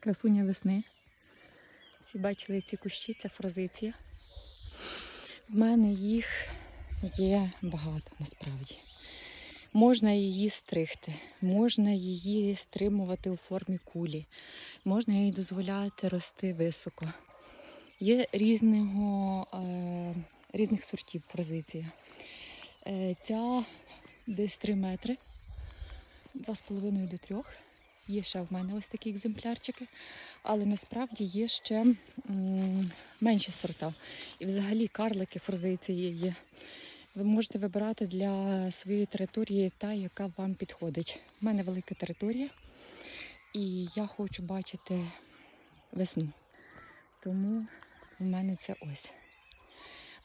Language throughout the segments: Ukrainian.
красуня весни. Всі бачили ці кущі, це фрозиція. В мене їх є багато насправді. Можна її стригти, можна її стримувати у формі кулі, можна їй дозволяти рости високо. Є різного, е, різних сортів фрозиція. Е, ця десь 3 метри, 2,5 до 3. Є ще в мене ось такі екземплярчики, але насправді є ще м, менші сорта. І взагалі карлики фрозиції є. Ви можете вибирати для своєї території та, яка вам підходить. У мене велика територія, і я хочу бачити весну. Тому у мене це ось.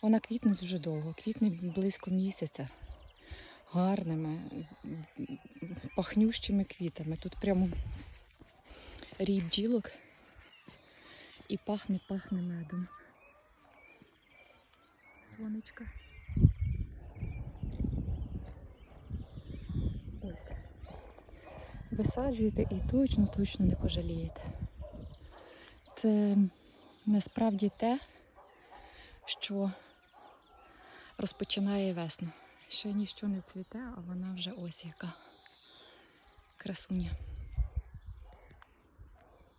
Вона квітне дуже довго, квітне близько місяця. Гарними, пахнющими квітами. Тут прямо рій бджілок і пахне-пахне медом. Сонечка. Ось. Висаджуєте і точно-точно не пожалієте. Це насправді те, що розпочинає весну. Ще ніщо не цвіте, а вона вже ось яка красуня.